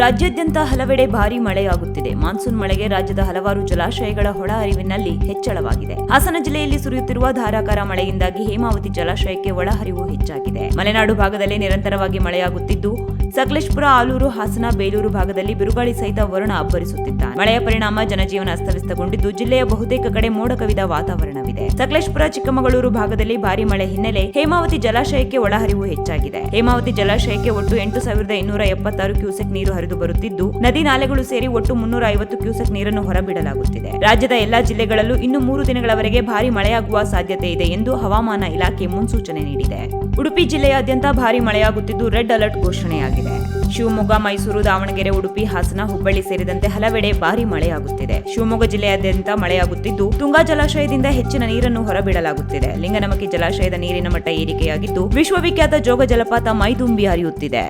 ರಾಜ್ಯಾದ್ಯಂತ ಹಲವೆಡೆ ಭಾರಿ ಮಳೆಯಾಗುತ್ತಿದೆ. ಮಾನ್ಸೂನ್ ಮಳೆಗೆ ರಾಜ್ಯದ ಹಲವಾರು ಜಲಾಶಯಗಳ ಹೊಳ ಹರಿವಿನಲ್ಲಿ ಹೆಚ್ಚಳವಾಗಿದೆ. ಹಾಸನ ಜಿಲ್ಲೆಯಲ್ಲಿ ಸುರಿಯುತ್ತಿರುವ ಧಾರಾಕಾರ ಮಳೆಯಿಂದಾಗಿ ಹೇಮಾವತಿ ಜಲಾಶಯಕ್ಕೆ ಒಳಹರಿವು ಹೆಚ್ಚಾಗಿದೆ. ಮಲೆನಾಡು ಭಾಗದಲ್ಲಿ ನಿರಂತರವಾಗಿ ಮಳೆಯಾಗುತ್ತಿದ್ದು, ಸಕಲೇಶ್ಪುರ, ಆಲೂರು, ಹಾಸನ, ಬೇಲೂರು ಭಾಗದಲ್ಲಿ ಬಿರುಗಾಳಿ ಸಹಿತ ವರುಣ ಅಬ್ಬರಿಸುತ್ತಿದ್ದಾರೆ ಮಳೆಯ ಪರಿಣಾಮ ಜನಜೀವನ ಅಸ್ತವ್ಯಸ್ತಗೊಂಡಿದ್ದು, ಜಿಲ್ಲೆಯ ಬಹುತೇಕ ಕಡೆ ಮೋಡ ಕವಿದ ವಾತಾವರಣವಿದೆ. ಸಕಲೇಶ್ಪುರ, ಚಿಕ್ಕಮಗಳೂರು ಭಾಗದಲ್ಲಿ ಭಾರಿ ಮಳೆ ಹಿನ್ನೆಲೆ ಹೇಮಾವತಿ ಜಲಾಶಯಕ್ಕೆ ಒಳಹರಿವು ಹೆಚ್ಚಾಗಿದೆ. ಹೇಮಾವತಿ ಜಲಾಶಯಕ್ಕೆ ಒಟ್ಟು ಎಂಟು ಸಾವಿರದ ಇನ್ನೂರ ಎಪ್ಪತ್ತಾರು ಕ್ಯೂಸೆಕ್ ನೀರು ಹರಿದು ಬರುತ್ತಿದ್ದು, ನದಿ ನಾಲೆಗಳು ಸೇರಿ ಒಟ್ಟು ಮುನ್ನೂರ ಐವತ್ತು ಕ್ಯೂಸೆಕ್ ನೀರನ್ನು ಹೊರಬಿಡಲಾಗುತ್ತಿದೆ. ರಾಜ್ಯದ ಎಲ್ಲಾ ಜಿಲ್ಲೆಗಳಲ್ಲೂ ಇನ್ನು ಮೂರು ದಿನಗಳವರೆಗೆ ಭಾರಿ ಮಳೆಯಾಗುವ ಸಾಧ್ಯತೆ ಇದೆ ಎಂದು ಹವಾಮಾನ ಇಲಾಖೆ ಮುನ್ಸೂಚನೆ ನೀಡಿದೆ. ಉಡುಪಿ ಜಿಲ್ಲೆಯಾದ್ಯಂತ ಭಾರಿ ಮಳೆಯಾಗುತ್ತಿದ್ದು, ರೆಡ್ ಅಲರ್ಟ್ ಘೋಷಣೆಯಾಗಿದೆ. ಶಿವಮೊಗ್ಗ, ಮೈಸೂರು, ದಾವಣಗೆರೆ, ಉಡುಪಿ, ಹಾಸನ, ಹುಬ್ಬಳ್ಳಿ ಸೇರಿದಂತೆ ಹಲವೆಡೆ ಭಾರಿ ಮಳೆಯಾಗುತ್ತಿದೆ. ಶಿವಮೊಗ್ಗ ಜಿಲ್ಲೆಯಾದ್ಯಂತ ಮಳೆಯಾಗುತ್ತಿದ್ದು, ತುಂಗಾ ಜಲಾಶಯದಿಂದ ಹೆಚ್ಚಿನ ನೀರನ್ನು ಹೊರಬಿಡಲಾಗುತ್ತಿದೆ. ಲಿಂಗನಮಕ್ಕಿ ಜಲಾಶಯದ ನೀರಿನ ಮಟ್ಟ ಏರಿಕೆಯಾಗಿದ್ದು ವಿಶ್ವವಿಖ್ಯಾತ ಜೋಗ ಜಲಪಾತ ಮೈದುಂಬಿ ಹರಿಯುತ್ತಿದೆ.